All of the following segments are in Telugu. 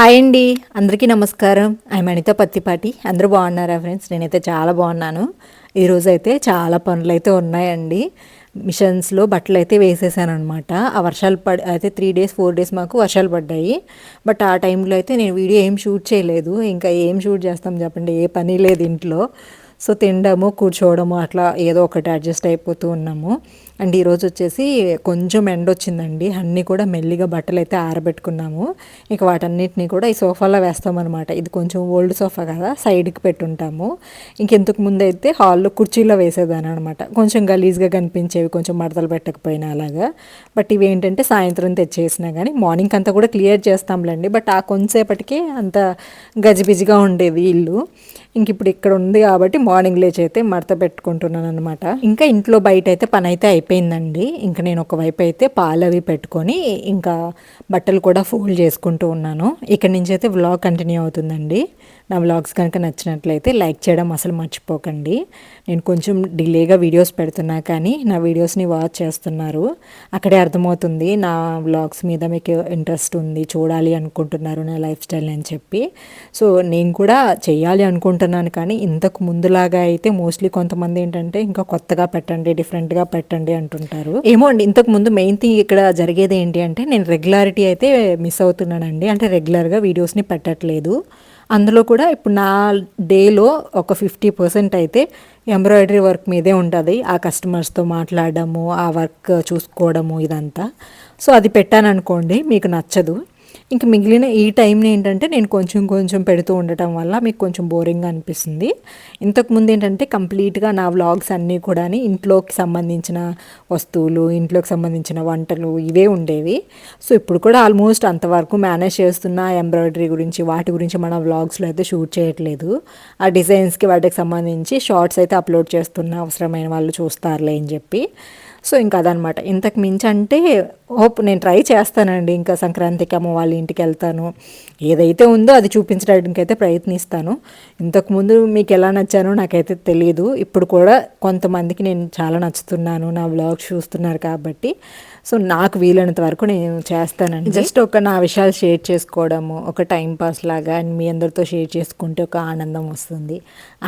హాయ్ అండి. అందరికీ నమస్కారం. ఐ అనిత పత్తిపాటి. అందరూ బాగున్నారా ఫ్రెండ్స్? నేనైతే చాలా బాగున్నాను. ఈరోజు అయితే చాలా పనులు అయితే ఉన్నాయండి. మిషన్స్లో బట్టలు అయితే వేసేసాను అనమాట ఆ వర్షాలు పడి అయితే త్రీ డేస్ ఫోర్ డేస్ మాకు వర్షాలు పడ్డాయి. బట్ ఆ టైంలో అయితే నేను వీడియో ఏం షూట్ చేయలేదు. ఇంకా ఏం షూట్ చేస్తాం చెప్పండి? ఏ పని లేదు ఇంట్లో. సో తినడము కూర్చోవడము అట్లా ఏదో ఒకటి అడ్జస్ట్ అయిపోతూ ఉన్నాము. అండ్ ఈరోజు వచ్చేసి కొంచెం ఎండ వచ్చిందండి. అన్నీ కూడా మెల్లిగా బట్టలు అయితే ఆరబెట్టుకున్నాము. ఇక వాటన్నిటిని కూడా ఈ సోఫాలో వేస్తామన్నమాట. ఇది కొంచెం ఓల్డ్ సోఫా కదా సైడ్కి పెట్టుంటాము. ఇంకెంతకు ముందు అయితే హాల్లో కుర్చీలో వేసేదాని అనమాట కొంచెం గలీజ్గా కనిపించేవి కొంచెం మడతలు పెట్టకపోయినా అలాగా. బట్ ఇవి ఏంటంటే సాయంత్రం తెచ్చేసినా కానీ మార్నింగ్ అంతా కూడా క్లియర్ చేస్తాంలేండి. బట్ ఆ కొంతసేపటికి అంత గజిబిజిగా ఉండేది ఇల్లు. ఇంక ఇప్పుడు ఇక్కడ ఉంది కాబట్టి మార్నింగ్ లేచి అయితే మడత పెట్టుకుంటున్నాను అనమాట ఇంకా ఇంట్లో బయట అయితే పని అయితే అయిపోయిందండి. ఇంకా నేను ఒకవైపు అయితే పాలు అవి పెట్టుకొని ఇంకా బట్టలు కూడా ఫోల్డ్ చేసుకుంటూ ఉన్నాను. ఇక్కడ నుంచి అయితే వ్లాగ్ కంటిన్యూ అవుతుందండి. నా వ్లాగ్స్ కనుక నచ్చినట్లయితే లైక్ చేయడం అసలు మర్చిపోకండి. నేను కొంచెం డిలేగా వీడియోస్ పెడుతున్నా కానీ నా వీడియోస్ని వాచ్ చేస్తున్నారు. అక్కడే అర్థమవుతుంది నా వ్లాగ్స్ మీద మీకు ఇంట్రెస్ట్ ఉంది చూడాలి అనుకుంటున్నారు నా లైఫ్ స్టైల్ అని చెప్పి. సో నేను కూడా చేయాలి అనుకుంటున్నాను కానీ ఇంతకు ముందులాగా అయితే మోస్ట్లీ కొంతమంది ఏంటంటే ఇంకా కొత్తగా పెట్టండి డిఫరెంట్గా పెట్టండి అంటుంటారు. ఏమో అండి ఇంతకు ముందు మెయిన్ థింగ్ ఇక్కడ జరిగేది ఏంటి అంటే నేను రెగ్యులారిటీ అయితే మిస్ అవుతున్నానండి. అంటే రెగ్యులర్గా వీడియోస్ని పెట్టట్లేదు. అందులో కూడా ఇప్పుడు నా డేలో ఒక ఫిఫ్టీ పర్సెంట్ అయితే ఎంబ్రాయిడరీ వర్క్ మీదే ఉంటుంది. ఆ కస్టమర్స్తో మాట్లాడడము ఆ వర్క్ చూసుకోవడము ఇదంతా. సో అది పెట్టాను అనుకోండి మీకు నచ్చదు. ఇంక మిగిలిన ఈ టైంని ఏంటంటే నేను కొంచెం కొంచెం పెడుతూ ఉండటం వల్ల మీకు కొంచెం బోరింగ్గా అనిపిస్తుంది. ఇంతకుముందు ఏంటంటే కంప్లీట్గా నా వ్లాగ్స్ అన్నీ కూడా ఇంట్లోకి సంబంధించిన వస్తువులు ఇంట్లోకి సంబంధించిన వంటలు ఇవే ఉండేవి. సో ఇప్పుడు కూడా ఆల్మోస్ట్ అంతవరకు మేనేజ్ చేస్తున్న ఎంబ్రాయిడరీ గురించి వాటి గురించి మన వ్లాగ్స్లో అయితే షూట్ చేయట్లేదు. ఆ డిజైన్స్కి వాటికి సంబంధించి షార్ట్స్ అయితే అప్లోడ్ చేస్తున్న అవసరమైన వాళ్ళు చూస్తారులే అని చెప్పి. సో ఇంకా అదనమాట. ఇంతకు మించి అంటే హోప్ నేను ట్రై చేస్తానండి. ఇంకా సంక్రాంతికి అమ్మ వాళ్ళ ఇంటికి వెళ్తాను. ఏదైతే ఉందో అది చూపించడానికి అయితే ప్రయత్నిస్తాను ఇంతకుముందు మీకు ఎలా నచ్చానో నాకైతే తెలియదు ఇప్పుడు కూడా కొంతమందికి నేను చాలా నచ్చుతున్నాను. నా బ్లాగ్ చూస్తున్నారు కాబట్టి. సో నాకు వీలైనంత వరకు నేను చేస్తానండి. జస్ట్ ఒక నా విషయాలు షేర్ చేసుకోవడము ఒక టైం పాస్ లాగా అండ్ మీ అందరితో షేర్ చేసుకుంటే ఒక ఆనందం వస్తుంది.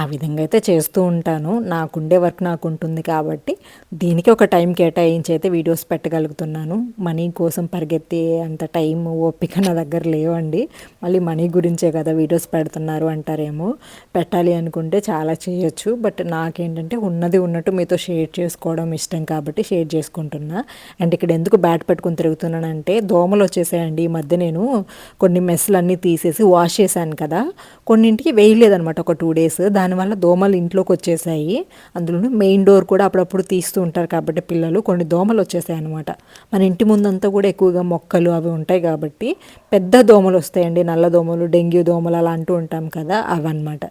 ఆ విధంగా అయితే చేస్తూ ఉంటాను. నాకుండే వర్క్ నాకు ఉంటుంది కాబట్టి దీనికి ఒక టైం కేటాయించి అయితే వీడియోస్ పెట్టగలుగుతున్నాను. మనీ కోసం పరిగెత్తే అంత టైం ఓపిక నా దగ్గర లేవండి. మళ్ళీ మనీ గురించే కదా వీడియోస్ పెడుతున్నారు అంటారేమో. పెట్టాలి అనుకుంటే చాలా చేయొచ్చు. బట్ నాకేంటంటే ఉన్నది ఉన్నట్టు మీతో షేర్ చేసుకోవడం ఇష్టం కాబట్టి షేర్ చేసుకుంటున్నా. అండ్ ఇక్కడ ఎందుకు బ్యాట్ పెట్టుకుని తిరుగుతున్నానంటే దోమలు వచ్చేసాయండి ఈ మధ్య నేను కొన్ని మెస్లన్నీ తీసేసి వాష్ చేశాను కదా. కొన్నింటికి వేయలేదనమాట ఒక టూ డేస్. దానివల్ల దోమలు ఇంట్లోకి వచ్చేసాయి. అందులో మెయిన్ డోర్ కూడా అప్పుడప్పుడు తీస్తూ ఉంటారు కాబట్టి పిల్లలు కొన్ని దోమలు వచ్చేసాయి అనమాట మన ఇంటి ముందంతా కూడా ఎక్కువగా మొక్కలు అవి ఉంటాయి కాబట్టి పెద్ద దోమలు వస్తాయండి నల్ల దోమలు డెంగ్యూ దోమలు అలా అంటూ ఉంటాం కదా అవన్నమాట.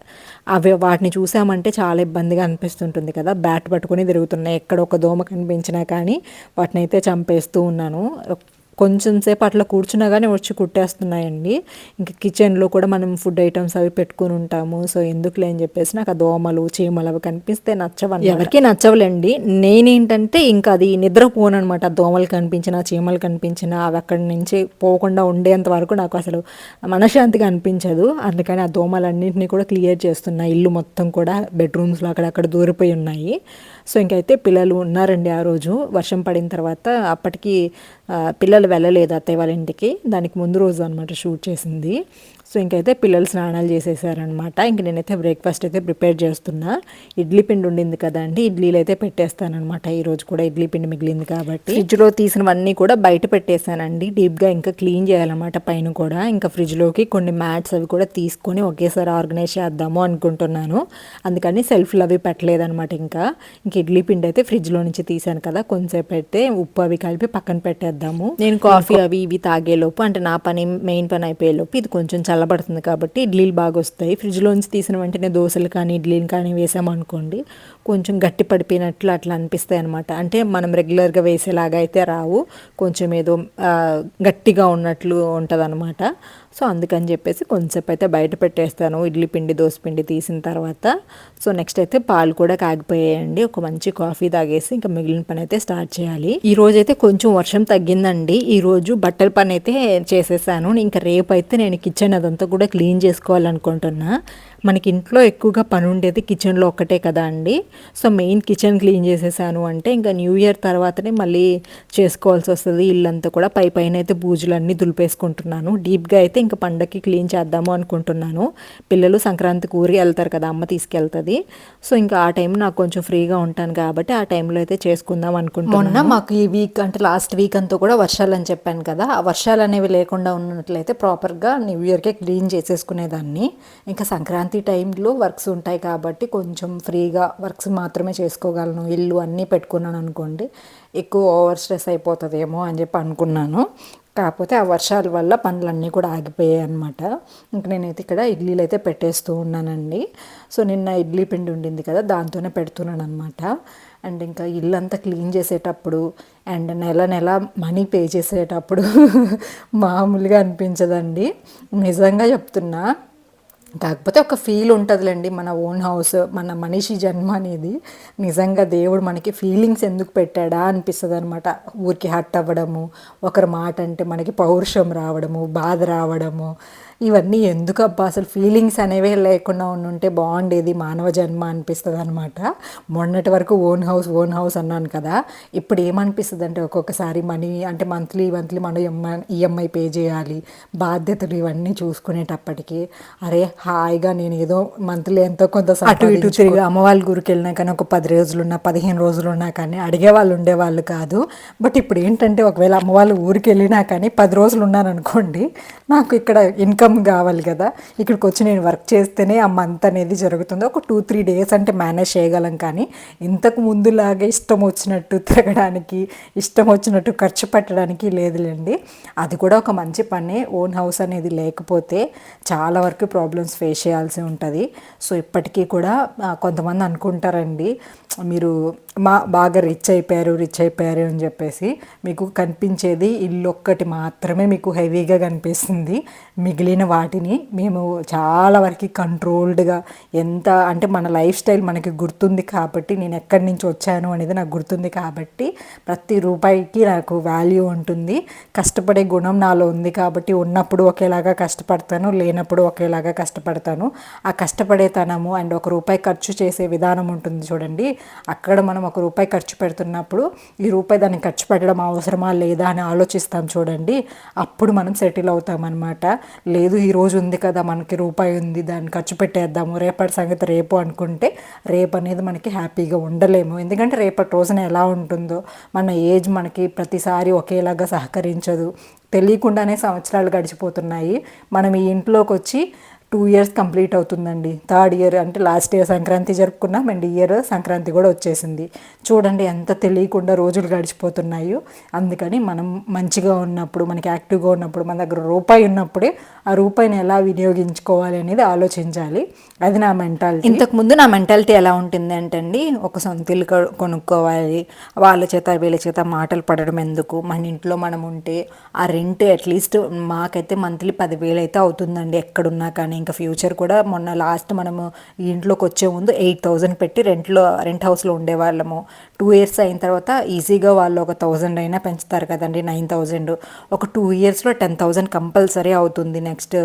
అవి వాటిని చూసామంటే చాలా ఇబ్బందిగా అనిపిస్తుంటుంది కదా బ్యాట్ పట్టుకొని తిరుగుతున్నాయి. ఎక్కడ ఒక దోమ కనిపించినా కానీ వాటిని అయితే చంపేస్తూ ఉన్నాను. కొంచెం సేపు అట్లా కూర్చున్నా కానీ వచ్చి కుట్టేస్తున్నాయండి. ఇంకా కిచెన్లో కూడా మనం ఫుడ్ ఐటమ్స్ అవి పెట్టుకుని ఉంటాము. సో ఎందుకులే అని చెప్పేసి నాకు ఆ దోమలు చీమలు అవి కనిపిస్తే నచ్చవని ఎవరికి నచ్చవులేండి. నేనేంటంటే ఇంకా అది నిద్రపోను అనమాట దోమలు కనిపించిన చీమలు కనిపించిన అవి అక్కడి నుంచి పోకుండా ఉండేంత వరకు నాకు అసలు మనశ్శాంతిగా అనిపించదు. అందుకని ఆ దోమలన్నింటినీ కూడా క్లియర్ చేస్తున్నా. ఇల్లు మొత్తం కూడా బెడ్రూమ్స్లో అక్కడక్కడ దూరిపోయి ఉన్నాయి. సో ఇంకైతే పిల్లలు ఉన్నారండి ఆ రోజు. వర్షం పడిన తర్వాత అప్పటికి పిల్లలు వెళ్ళలేదు అత్తయ్య వాళ్ళ ఇంటికి. దానికి ముందు రోజు అనమాట షూట్ చేసింది. సో ఇంకైతే పిల్లలు స్నానాలు చేసేసారనమాట ఇంక నేనైతే బ్రేక్ఫాస్ట్ అయితే ప్రిపేర్ చేస్తున్నా. ఇడ్లీ పిండి ఉండింది కదండి ఇడ్లీలు అయితే పెట్టేస్తానమాట ఈరోజు కూడా ఇడ్లీ పిండి మిగిలింది కాబట్టి. ఫ్రిడ్జ్లో తీసినవన్నీ కూడా బయట పెట్టేశానండి. డీప్గా ఇంకా క్లీన్ చేయాలన్నమాట పైన కూడా. ఇంకా ఫ్రిడ్జ్లోకి కొన్ని మ్యాట్స్ అవి కూడా తీసుకొని ఒకేసారి ఆర్గనైజ్ చేద్దాము అనుకుంటున్నాను. అందుకని సెల్ఫ్లు అవి పెట్టలేదనమాట ఇంకా. ఇంక ఇడ్లీ పిండి అయితే ఫ్రిడ్జ్లో నుంచి తీసాను కదా కొంచెంసేపు అయితే ఉప్పు అవి కలిపి పక్కన పెట్టేద్దాము. నేను కాఫీ అవి ఇవి తాగేలోపు అంటే నా పని మెయిన్ పని అయిపోయేలోపు ఇది కొంచెం చల్ల చల్లబడుతుంది కాబట్టి ఇడ్లీలు బాగా వస్తాయి ఫ్రిడ్జ్లోంచి తీసిన వెంటనే దోశలు కానీ ఇడ్లీలు కానీ వేసామనుకోండి కొంచెం గట్టి పడిపోయినట్లు అట్లా అనిపిస్తాయి అనమాట అంటే మనం రెగ్యులర్గా వేసేలాగా అయితే రావు. కొంచెం ఏదో గట్టిగా ఉన్నట్లు ఉంటుంది అనమాట సో అందుకని చెప్పేసి కొంచెంసేపు అయితే బయట పెట్టేస్తాను. ఇడ్లీ పిండి దోశ పిండి తీసిన తర్వాత. సో నెక్స్ట్ అయితే పాలు కూడా కాగిపోయాయండి. ఒక మంచి కాఫీ తాగేసి ఇంకా మిగిలిన పని అయితే స్టార్ట్ చేయాలి. ఈ రోజు అయితే కొంచెం వర్షం తగ్గిందండి. ఈ రోజు బట్టల పని అయితే చేసేసాను. ఇంకా రేపు అయితే నేను కిచెన్ అదంతా కూడా క్లీన్ చేసుకోవాలనుకుంటున్నా. మనకి ఇంట్లో ఎక్కువగా పని ఉండేది కిచెన్లో ఒక్కటే కదా అండి. సో మెయిన్ కిచెన్ క్లీన్ చేసేసాను అంటే ఇంకా న్యూ ఇయర్ తర్వాతనే మళ్ళీ చేసుకోవాల్సి వస్తుంది. ఇల్లంతా కూడా పై పైన అయితే బూజులన్నీ దులిపేసుకుంటున్నాను. డీప్గా అయితే ఇంకా పండగకి క్లీన్ చేద్దాము అనుకుంటున్నాను. పిల్లలు సంక్రాంతికి ఊరి వెళ్తారు కదా అమ్మ తీసుకెళ్తుంది. సో ఇంకా ఆ టైం నాకు కొంచెం ఫ్రీగా ఉంటాను కాబట్టి ఆ టైంలో అయితే చేసుకుందాం అనుకుంటున్నాను. మొన్న మాకు ఈ వీక్ అంటే లాస్ట్ వీక్ అంతా కూడా వర్షాలు అని చెప్పాను కదా ఆ వర్షాలు అనేవి లేకుండా ఉన్నట్లయితే ప్రాపర్గా న్యూ ఇయర్కే క్లీన్ చేసేసుకునేదాన్ని. ఇంకా సంక్రాంతి టైంలో వర్క్స్ ఉంటాయి కాబట్టి కొంచెం ఫ్రీగా వర్క్స్ మాత్రమే చేసుకోగలను. ఇల్లు అన్నీ పెట్టుకున్నాను అనుకోండి ఎక్కువ ఓవర్ స్ట్రెస్ అయిపోతుందేమో అని చెప్పి అనుకున్నాను. కాకపోతే ఆ వర్షాల వల్ల పనులన్నీ కూడా ఆగిపోయాయి అనమాట ఇంక నేనైతే ఇక్కడ ఇడ్లీలు అయితే పెట్టేస్తూ ఉన్నానండి. సో నిన్న ఇడ్లీ పిండి ఉండింది కదా దాంతోనే పెడుతున్నాను అనమాట అండ్ ఇంకా ఇల్లంతా క్లీన్ చేసేటప్పుడు అండ్ నెల నెల మనీ పే చేసేటప్పుడు మామూలుగా అనిపించదండి. నిజంగా చెప్తున్నా. కాకపోతే ఒక ఫీల్ ఉంటుందిలేండి మన ఓన్ హౌస్ మన మనిషి జన్మ అనేది. నిజంగా దేవుడు మనకి ఫీలింగ్స్ ఎందుకు పెట్టాడా అనిపిస్తుంది అనమాట ఊరికి హట్ అవ్వడము ఒకరి మాట అంటే మనకి పౌరుషం రావడము బాధ రావడము ఇవన్నీ ఎందుకు అబ్బా అసలు ఫీలింగ్స్ అనేవే లేకుండా ఉంటే బాగుండేది మానవ జన్మ అనిపిస్తుంది అనమాట మొన్నటి వరకు ఓన్ హౌస్ ఓన్ హౌస్ అన్నాను కదా. ఇప్పుడు ఏమనిపిస్తుంది అంటే ఒక్కొక్కసారి మనీ అంటే మంత్లీ మంత్లీ మనం ఎంఐ ఈఎంఐ పే చేయాలి. బాధ్యతలు ఇవన్నీ చూసుకునేటప్పటికి అరే హాయిగా నేను ఏదో మంత్లీ ఎంతో కొంత అటు ఇటు తిరిగి అమ్మ వాళ్ళ గురికి వెళ్ళినా కానీ ఒక పది రోజులు ఉన్నా పదిహేను రోజులు ఉన్నా కానీ అడిగే వాళ్ళు ఉండేవాళ్ళు కాదు. బట్ ఇప్పుడు ఏంటంటే ఒకవేళ అమ్మ వాళ్ళు ఊరికి వెళ్ళినా కానీ పది రోజులు ఉన్నాను అనుకోండి నాకు ఇక్కడ ఇన్కమ్ ఇన్కమ్ కావాలి కదా. ఇక్కడికి వచ్చి నేను వర్క్ చేస్తేనే ఆ మంత్ అనేది జరుగుతుంది. ఒక టూ త్రీ డేస్ అంటే మేనేజ్ చేయగలం కానీ ఇంతకు ముందులాగే ఇష్టం వచ్చినట్టు తిరగడానికి ఇష్టం వచ్చినట్టు ఖర్చు పెట్టడానికి లేదులేండి. అది కూడా ఒక మంచి పని. ఓన్ హౌస్ అనేది లేకపోతే చాలా వరకు ప్రాబ్లమ్స్ ఫేస్ చేయాల్సి ఉంటుంది. సో ఇప్పటికీ కూడా కొంతమంది అనుకుంటారండి మీరు మా బాగా రిచ్ అయిపోయారు రిచ్ అయిపోయారు అని చెప్పేసి మీకు కనిపించేది ఇల్లు ఒక్కటి మాత్రమే మీకు హెవీగా కనిపిస్తుంది. మిగిలిన వాటిని మేము చాలా వరకు కంట్రోల్డ్గా ఎంత అంటే మన లైఫ్ స్టైల్ మనకి గుర్తుంది కాబట్టి నేను ఎక్కడి నుంచి వచ్చాను అనేది నాకు గుర్తుంది కాబట్టి ప్రతి రూపాయికి నాకు వాల్యూ ఉంటుంది. కష్టపడే గుణం నాలో ఉంది కాబట్టి ఉన్నప్పుడు ఒకేలాగా కష్టపడతాను లేనప్పుడు ఒకేలాగా కష్టపడతాను. ఆ కష్టపడేతనము అండ్ ఒక రూపాయి ఖర్చు చేసే విధానం ఉంటుంది చూడండి. అక్కడ మనం ఒక రూపాయి ఖర్చు పెడుతున్నప్పుడు ఈ రూపాయి దాన్ని ఖర్చు పెట్టడం అవసరమా లేదా అని ఆలోచిస్తాం చూడండి. అప్పుడు మనం సెటిల్ అవుతాం అనమాట లేదు ఈ రోజు ఉంది కదా మనకి రూపాయి ఉంది దాన్ని ఖర్చు పెట్టేద్దాము రేపటి సంగతి రేపు అనుకుంటే రేపు అనేది మనకి హ్యాపీగా ఉండలేము. ఎందుకంటే రేపటి రోజున ఎలా ఉంటుందో మన ఏజ్ మనకి ప్రతిసారి ఒకేలాగా సహకరించదు. తెలియకుండానే సంవత్సరాలు గడిచిపోతున్నాయి. మనం ఈ ఇంట్లోకి వచ్చి టూ ఇయర్స్ కంప్లీట్ అవుతుందండి. థర్డ్ ఇయర్ అంటే లాస్ట్ ఇయర్ సంక్రాంతి జరుపుకున్నాం. అండ్ ఇయర్ సంక్రాంతి కూడా వచ్చేసింది. చూడండి ఎంత తెలియకుండా రోజులు గడిచిపోతున్నాయో. అందుకని మనం మంచిగా ఉన్నప్పుడు మనకి యాక్టివ్గా ఉన్నప్పుడు మన దగ్గర రూపాయి ఉన్నప్పుడే ఆ రూపాయిని ఎలా వినియోగించుకోవాలి అనేది ఆలోచించాలి. అది నా మెంటాలిటీ ఇంతకుముందు నా మెంటాలిటీ ఎలా ఉంటుంది అంటండి అండి ఒక సొంత ఇల్లు కొనుక్కోవాలి. వాళ్ళ చేత వీళ్ళ చేత మాటలు పడడం ఎందుకు? మన ఇంట్లో మనం ఉంటే ఆ రెంట్ అట్లీస్ట్ మాకైతే మంత్లీ పదివేలు అయితే అవుతుందండి. ఎక్కడున్నా కానీ ఇంకా ఫ్యూచర్ కూడా మొన్న లాస్ట్ మనము ఇంట్లోకి వచ్చే ముందు ఎయిట్ థౌజండ్ పెట్టి రెంట్లో రెంట్ హౌస్లో ఉండేవాళ్ళము. టూ ఇయర్స్ అయిన తర్వాత ఈజీగా వాళ్ళు ఒక థౌజండ్ అయినా పెంచుతారు కదండి నైన్ థౌజండ్ ఒక టూ ఇయర్స్లో టెన్ థౌజండ్ కంపల్సరీ అవుతుంది నెక్స్ట్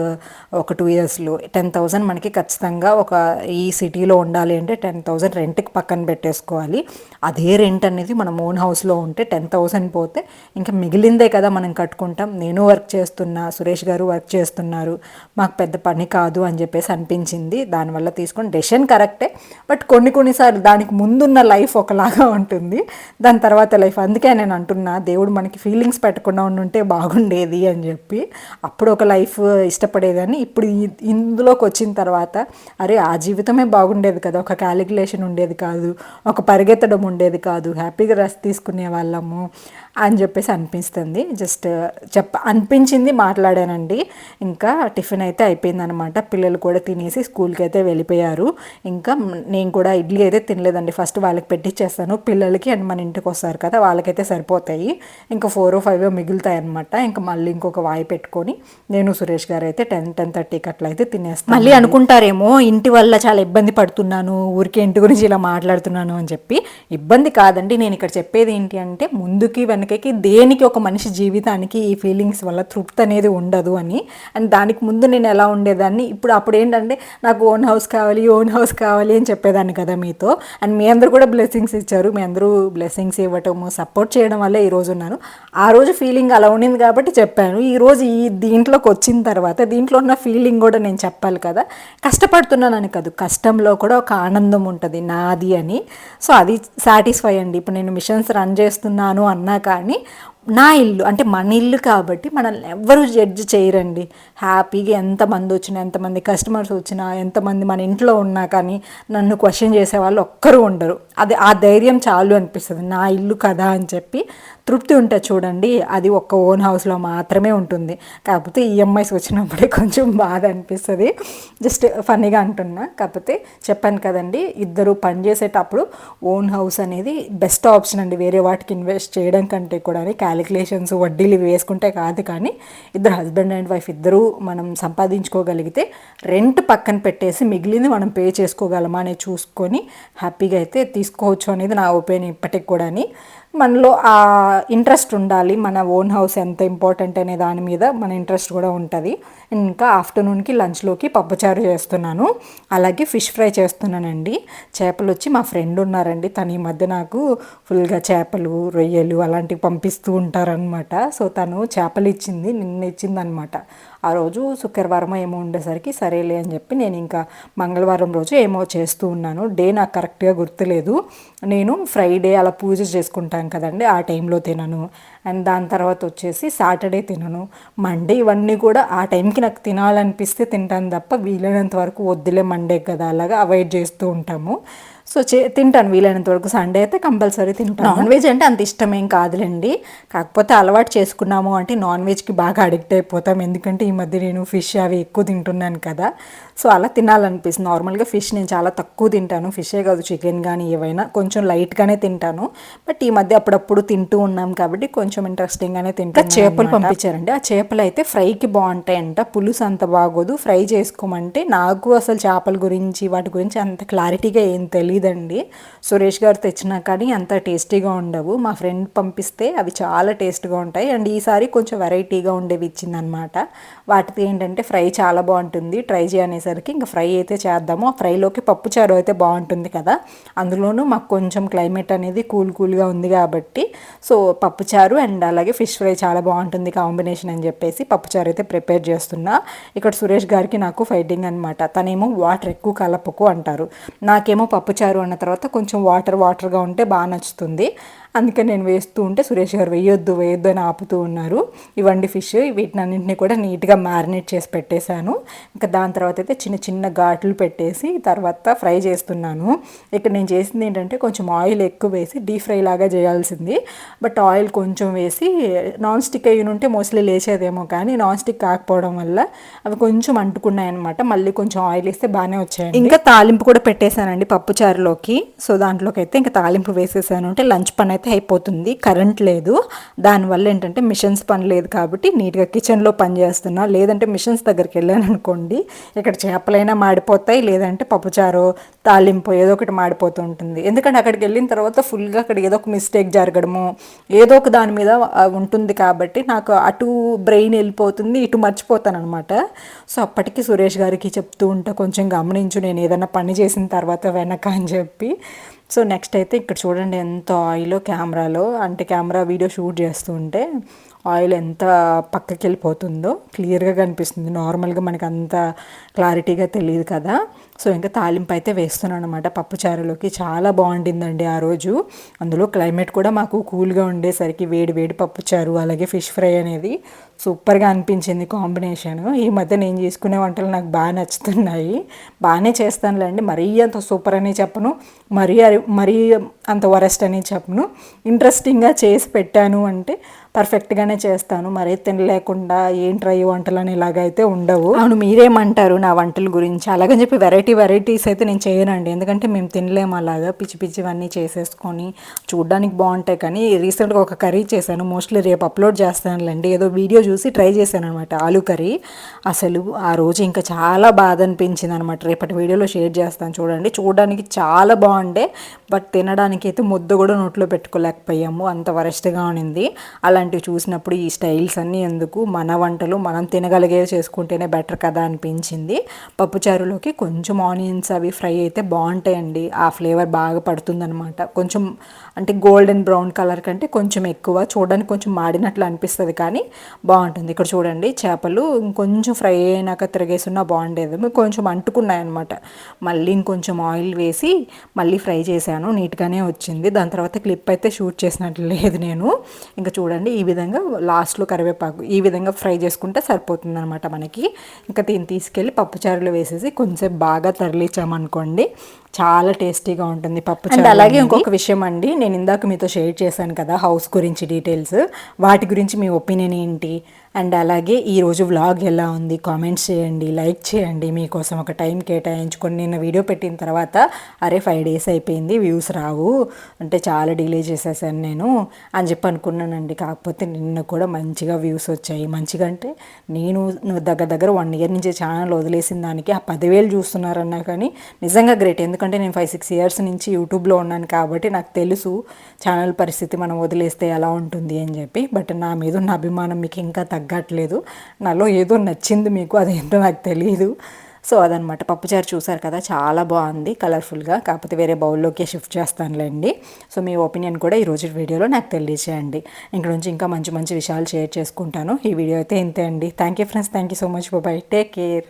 ఒక టూ ఇయర్స్లో. టెన్ థౌజండ్ మనకి ఖచ్చితంగా ఒక ఈ సిటీలో ఉండాలి అంటే టెన్ థౌజండ్ రెంట్కి పక్కన పెట్టేసుకోవాలి. అదే రెంట్ అనేది మనం ఓన్ హౌస్లో ఉంటే టెన్ థౌజండ్ పోతే ఇంకా మిగిలిందే కదా మనం కట్టుకుంటాం. నేను వర్క్ చేస్తున్నా సురేష్ గారు వర్క్ చేస్తున్నారు మాకు పెద్ద పని కాదు అని చెప్పేసి అనిపించింది. దానివల్ల తీసుకొని డెసిషన్ కరెక్టే. బట్ కొన్ని కొన్నిసార్లు దానికి ముందున్న లైఫ్ ఒకలాగా ఉంటుంది దాని తర్వాత లైఫ్ అందుకే నేను అంటున్నా దేవుడు మనకి ఫీలింగ్స్ పెట్టకుండా ఉండుంటే బాగుండేది అని చెప్పి. అప్పుడు ఒక లైఫ్ ఇష్టపడేదని ఇప్పుడు ఇందులోకి వచ్చిన తర్వాత అరే ఆ జీవితమే బాగుండేది కదా. ఒక క్యాలిక్యులేషన్ ఉండేది కాదు. ఒక పరిగెత్తడం ఉండేది కాదు. హ్యాపీగా రెస్ట్ తీసుకునే వాళ్ళము. అని చెప్పేసి అనిపిస్తుంది. జస్ట్ చెప్ప అనిపించింది మాట్లాడానండి. ఇంకా టిఫిన్ అయితే అయిపోయిందనమాట పిల్లలు కూడా తినేసి స్కూల్కి అయితే వెళ్ళిపోయారు. ఇంకా నేను కూడా ఇడ్లీ అయితే తినలేదండి. ఫస్ట్ వాళ్ళకి పెట్టిచ్చేస్తాను. పిల్లలకి అండ్ మన ఇంటికి వస్తారు కదా వాళ్ళకైతే సరిపోతాయి. ఇంకా ఫోర్ ఫైవ్ మిగులుతాయి అనమాట ఇంకా మళ్ళీ ఇంకొక వాయి పెట్టుకొని నేను సురేష్ గారు అయితే టెన్ టెన్ థర్టీకి అట్లా అయితే తినేస్తాను. మళ్ళీ అనుకుంటారేమో ఇంటి వల్ల చాలా ఇబ్బంది పడుతున్నాను ఊరికే ఇంటి గురించి ఇలా మాట్లాడుతున్నాను అని చెప్పి. ఇబ్బంది కాదండి. నేను ఇక్కడ చెప్పేది ఏంటి అంటే ముందుకి వెనకకి దేనికి ఒక మనిషి జీవితానికి ఈ ఫీలింగ్స్ వల్ల తృప్తి అనేది ఉండదు అని. అండ్ దానికి ముందు నేను ఎలా ఉండేదాన్ని? ఇప్పుడు అప్పుడు ఏంటంటే నాకు ఓన్ హౌస్ కావాలి ఓన్ హౌస్ కావాలి అని చెప్పేదాన్ని కదా మీతో. అండ్ మీ అందరూ కూడా బ్లెస్సింగ్స్ ఇచ్చారు. మీ అందరూ బ్లెస్సింగ్స్ ఇవ్వటము సపోర్ట్ చేయడం వల్లే ఈరోజు ఉన్నాను. ఆ రోజు ఫీలింగ్ అలా ఉండింది కాబట్టి చెప్పాను. ఈరోజు ఈ దీంట్లోకి వచ్చిన తర్వాత దీంట్లో ఉన్న ఫీలింగ్ కూడా నేను చెప్పాలి కదా. కష్టపడుతున్నానని కాదు కష్టంలో కూడా ఒక ఆనందం ఉంటుంది నాది అని. సో అది సాటిస్ఫై అండి. ఇప్పుడు నేను మిషన్స్ రన్ చేస్తున్నాను అన్నా గారిని నా ఇల్లు అంటే మన ఇల్లు కాబట్టి మనల్ని ఎవ్వరూ జడ్జ్ చేయరండి. హ్యాపీగా ఎంతమంది వచ్చినా ఎంతమంది కస్టమర్స్ వచ్చినా ఎంతమంది మన ఇంట్లో ఉన్నా కానీ నన్ను క్వశ్చన్ చేసే వాళ్ళు ఒక్కరు ఉండరు. అది ఆ ధైర్యం చాలు అనిపిస్తుంది. నా ఇల్లు కదా అని చెప్పి తృప్తి ఉంటే చూడండి అది ఒక్క ఓన్ హౌస్లో మాత్రమే ఉంటుంది. కాకపోతే ఈఎంఐస్ వచ్చినప్పుడే కొంచెం బాధ అనిపిస్తుంది. జస్ట్ ఫన్నీగా అంటున్నా. కాకపోతే చెప్పాను కదండి ఇద్దరు పని చేసేటప్పుడు ఓన్ హౌస్ అనేది బెస్ట్ ఆప్షన్ అండి. వేరే వాటికి ఇన్వెస్ట్ చేయడం కంటే కూడా క్యాలిక్యులేషన్స్ వడ్డీలు వేసుకుంటే కాదు కానీ ఇద్దరు హస్బెండ్ అండ్ వైఫ్ ఇద్దరూ మనం సంపాదించుకోగలిగితే రెంట్ పక్కన పెట్టేసి మిగిలింది మనం పే చేసుకోగలమా అనేది చూసుకొని హ్యాపీగా అయితే తీసుకోవచ్చు అనేది నా ఒపీనియన్ ఇప్పటికి కూడా మనలో ఆ ఇంట్రెస్ట్ ఉండాలి. మన ఓన్ హౌస్ ఎంత ఇంపార్టెంట్ అనే దాని మీద మన ఇంట్రెస్ట్ కూడా ఉంటుంది. ఇంకా ఆఫ్టర్నూన్కి లంచ్లోకి పప్పుచారు చేస్తున్నాను. అలాగే ఫిష్ ఫ్రై చేస్తున్నానండి. చేపలు వచ్చి మా ఫ్రెండ్ ఉన్నారండి. తను ఈ మధ్య నాకు ఫుల్గా చేపలు రొయ్యలు అలాంటివి పంపిస్తూ ఉంటారనమాట సో తను చేపలు ఇచ్చింది నిన్న ఇచ్చిందనమాట ఆ రోజు శుక్రవారం ఏమో ఉండేసరికి సరేలే అని చెప్పి నేను ఇంకా మంగళవారం రోజు ఏమో చేస్తూ ఉన్నాను. డే నాకు కరెక్ట్గా గుర్తులేదు. నేను ఫ్రైడే అలా పూజ చేసుకుంటాను కదండి ఆ టైంలో తినను. అండ్ దాని తర్వాత వచ్చేసి సాటర్డే తినను. మండే ఇవన్నీ కూడా ఆ టైంకి నాకు తినాలనిపిస్తే తింటాను తప్ప వీలైనంత వరకు వద్దులే మండే కదా అలాగా అవాయిడ్ చేస్తూ ఉంటాము. సో చే తింటాను వీలైనంత వరకు. సండే అయితే కంపల్సరీ తింటాను. నాన్ వెజ్ అంటే అంత ఇష్టమేం కాదులేండి. కాకపోతే అలవాటు చేసుకున్నాము అంటే నాన్ వెజ్కి బాగా అడిక్ట్ అయిపోతాం. ఎందుకంటే ఈ మధ్య నేను ఫిష్ అవి ఎక్కువ తింటున్నాను కదా. సో అలా తినాలనిపిస్తుంది. నార్మల్గా ఫిష్ నేను చాలా తక్కువ తింటాను. ఫిషే కాదు చికెన్ కానీ ఏవైనా కొంచెం లైట్గానే తింటాను. బట్ ఈ మధ్య అప్పుడప్పుడు తింటూ ఉన్నాం కాబట్టి కొంచెం ఇంట్రెస్టింగ్గానే తింటాను చేపలు పంపించారండి. ఆ చేపలు అయితే ఫ్రైకి బాగుంటాయంట. పులుసు అంత బాగోదు. ఫ్రై చేసుకోమంటే నాకు అసలు చేపల గురించి వాటి గురించి అంత క్లారిటీగా ఏం తెలియదండి సురేష్ గారు తెచ్చినా కానీ అంత టేస్టీగా ఉండవు. మా ఫ్రెండ్ పంపిస్తే అవి చాలా టేస్ట్గా ఉంటాయి. అండ్ ఈసారి కొంచెం వెరైటీగా ఉండేవి ఇచ్చిందనమాట వాటితో ఏంటంటే ఫ్రై చాలా బాగుంటుంది. ట్రై చేయనేసరికి ఇంకా ఫ్రై అయితే చేద్దాము. ఆ ఫ్రైలోకి పప్పు చారు అయితే బాగుంటుంది కదా. అందులోనూ మాకు కొంచెం క్లైమేట్ అనేది కూల్ కూల్గా ఉంది కాబట్టి సో పప్పుచారు అండ్ అలాగే ఫిష్ ఫ్రై చాలా బాగుంటుంది కాంబినేషన్ అని చెప్పేసి పప్పుచారు అయితే ప్రిపేర్ చేస్తున్నా. ఇక్కడ సురేష్ గారికి నాకు ఫైటింగ్ అనమాట తనేమో వాటర్ ఎక్కువ కలపకు అంటారు. నాకేమో పప్పుచారు అన్న తర్వాత కొంచెం వాటర్ వాటర్గా ఉంటే బాగా నచ్చుతుంది. అందుకని నేను వేస్తూ ఉంటే సురేష్ గారు వేయొద్దు వేయొద్దు అని ఆపుతూ ఉన్నారు. ఇవండి ఫిష్ వీటిని అన్నింటినీ కూడా నీట్గా మ్యారినేట్ చేసి పెట్టేశాను. ఇంకా దాని తర్వాత అయితే చిన్న చిన్న ఘాట్లు పెట్టేసి తర్వాత ఫ్రై చేస్తున్నాను. ఇక్కడ నేను చేసింది ఏంటంటే కొంచెం ఆయిల్ ఎక్కువ వేసి డీప్ ఫ్రై లాగా చేయాల్సింది. బట్ ఆయిల్ కొంచెం వేసి నాన్ స్టిక్ అయ్యి ఉంటే మోస్ట్లీ లేచేదేమో కానీ నాన్ స్టిక్ కాకపోవడం వల్ల అవి కొంచెం అంటుకున్నాయి అనమాట మళ్ళీ కొంచెం ఆయిల్ వేస్తే బాగానే వచ్చాయి ఇంకా తాలింపు కూడా పెట్టేశానండి పప్పుచారులోకి. సో దాంట్లోకి అయితే ఇంకా తాలింపు వేసేసాను. అంటే లంచ్ పని అయితే అయిపోతుంది. కరెంట్ లేదు. దానివల్ల ఏంటంటే మిషన్స్ పని లేదు కాబట్టి నీట్గా కిచెన్లో పని చేస్తున్నా. లేదంటే మిషన్స్ దగ్గరికి వెళ్ళాను అనుకోండి ఇక్కడ చేపలైనా మాడిపోతాయి లేదంటే పప్పుచారు తాలింపు ఏదో ఒకటి మాడిపోతూ ఉంటుంది. ఎందుకంటే అక్కడికి వెళ్ళిన తర్వాత ఫుల్గా అక్కడ ఏదో ఒక మిస్టేక్ జరగడము ఏదో ఒక దాని మీద ఉంటుంది కాబట్టి నాకు అటు బ్రెయిన్ వెళ్ళిపోతుంది ఇటు మర్చిపోతాను అనమాట సో అప్పటికి సురేష్ గారికి చెప్తూ ఉంటే కొంచెం గమనించు నేను ఏదైనా పని చేసిన తర్వాత వెనక అని చెప్పి. సో నెక్స్ట్ అయితే ఇక్కడ చూడండి ఎంత ఆయిల్ కెమెరాలో అంటే కెమెరా వీడియో షూట్ చేస్తుంటే ఆయిల్ ఎంత పక్కకి వెళ్ళిపోతుందో క్లియర్గా కనిపిస్తుంది. నార్మల్గా మనకు అంత క్లారిటీగా తెలియదు కదా. సో ఇంకా తాలింపు అయితే వేస్తున్నాను అనమాట పప్పుచారులోకి చాలా బాగుండిందండి ఆ రోజు. అందులో క్లైమేట్ కూడా మాకు కూల్గా ఉండేసరికి వేడి వేడి పప్పుచారు అలాగే ఫిష్ ఫ్రై అనేది సూపర్గా అనిపించింది కాంబినేషన్. ఈ మధ్య నేను చేసుకునే వంటలు నాకు బాగా నచ్చుతున్నాయి. బాగానే చేస్తానులేండి. మరీ అంత సూపర్ అని చెప్పను. మరీ మరీ అంత వరెస్ట్ అని చెప్పను. ఇంట్రెస్టింగ్గా చేసి పెట్టాను అంటే పర్ఫెక్ట్గానే చేస్తాను. మరీ తినలేకుండా ఏం ట్రై వంటలు అని ఇలాగైతే ఉండవు. అవును మీరేమంటారు నా వంటల గురించి? అలాగని చెప్పి వెరైటీ వెరైటీస్ అయితే నేను చేయనండి. ఎందుకంటే మేము తినలేము అలాగా. పిచ్చి పిచ్చివన్నీ చేసేసుకొని చూడడానికి బాగుంటాయి కానీ రీసెంట్గా ఒక కర్రీ చేశాను. మోస్ట్లీ రేపు అప్లోడ్ చేస్తానులేండి. ఏదో వీడియో చూసి ట్రై చేశాను అనమాట ఆలు కర్రీ. అసలు ఆ రోజు ఇంకా చాలా బాధ అనిపించింది అనమాట రేపటి వీడియోలో షేర్ చేస్తాను చూడండి. చూడడానికి చాలా బాగుండే బట్ తినడానికి అయితే ముద్ద కూడా నోట్లో పెట్టుకోలేకపోయాము. అంత వరెస్ట్గా ఉన్నింది ఇలాంటివి చూసినప్పుడు ఈ స్టైల్స్ అన్నీ ఎందుకు? మన వంటలు మనం తినగలిగే చేసుకుంటేనే బెటర్ కదా అనిపించింది. పప్పుచారులోకి కొంచెం ఆనియన్స్ అవి ఫ్రై అయితే బాగుంటాయండి. ఆ ఫ్లేవర్ బాగా పడుతుందనమాట కొంచెం అంటే గోల్డెన్ బ్రౌన్ కలర్ కంటే కొంచెం ఎక్కువ. చూడడానికి కొంచెం మాడినట్లు అనిపిస్తుంది కానీ బాగుంటుంది. ఇక్కడ చూడండి చేపలు ఇంకొంచెం ఫ్రై అయినాక తిరిగేసున్నా బాగుండేది. కొంచెం అంటుకున్నాయి అనమాట మళ్ళీ ఇంకొంచెం ఆయిల్ వేసి మళ్ళీ ఫ్రై చేశాను. నీట్గానే వచ్చింది. దాని తర్వాత క్లిప్ అయితే షూట్ చేసినట్లు లేదు నేను. ఇంకా చూడండి ఈ విధంగా లాస్ట్లో కరివేపాకు ఈ విధంగా ఫ్రై చేసుకుంటే సరిపోతుంది అనమాట మనకి. ఇంకా దీన్ని తీసుకెళ్ళి పప్పుచారులో వేసేసి కొంచెం బాగా తరలించామనుకోండి చాలా టేస్టీగా ఉంటుంది పప్పు అండ్ అలాగే ఇంకొక విషయం అండి నేను ఇందాక మీతో షేర్ చేశాను కదా హౌస్ గురించి డీటెయిల్స్. వాటి గురించి మీ ఒపీనియన్ ఏంటి? అండ్ అలాగే ఈరోజు వ్లాగ్ ఎలా ఉంది? కామెంట్స్ చేయండి లైక్ చేయండి. మీకోసం ఒక టైం కేటాయించుకొని నిన్న వీడియో పెట్టిన తర్వాత అరే ఫైవ్ డేస్ అయిపోయింది వ్యూస్ రావు. అంటే చాలా డిలే చేసేసాను నేను అని చెప్పి అనుకున్నానండి. కాకపోతే నిన్న కూడా మంచిగా వ్యూస్ వచ్చాయి. మంచిగా అంటే నేను దగ్గర దగ్గర వన్ ఇయర్ నుంచి ఛానల్ వదిలేసిన దానికి ఆ పదివేలు చూస్తున్నారన్నా కానీ నిజంగా గ్రేట్. ఎందుకంటే నేను ఫైవ్ సిక్స్ ఇయర్స్ నుంచి యూట్యూబ్లో ఉన్నాను కాబట్టి నాకు తెలుసు ఛానల్ పరిస్థితి మనం వదిలేస్తే ఎలా ఉంటుంది అని చెప్పి. బట్ నా మీద ఉన్న అభిమానం మీకు ఇంకా తగ్గట్లేదు. నాలో ఏదో నచ్చింది మీకు అదేంటో నాకు తెలియదు సో అదనమాట పప్పుచారు చూసారు కదా చాలా బాగుంది కలర్ఫుల్గా. కాకపోతే వేరే బౌల్లోకి షిఫ్ట్ చేస్తానులేండి. సో మీ ఒపీనియన్ కూడా ఈరోజు వీడియోలో నాకు తెలియజేయండి ఇక్కడ నుంచి ఇంకా మంచి మంచి విషయాలు షేర్ చేసుకుంటాను. ఈ వీడియో అయితే ఇంతే అండి. Thank you friends. Thank you so much. Bye. Take care.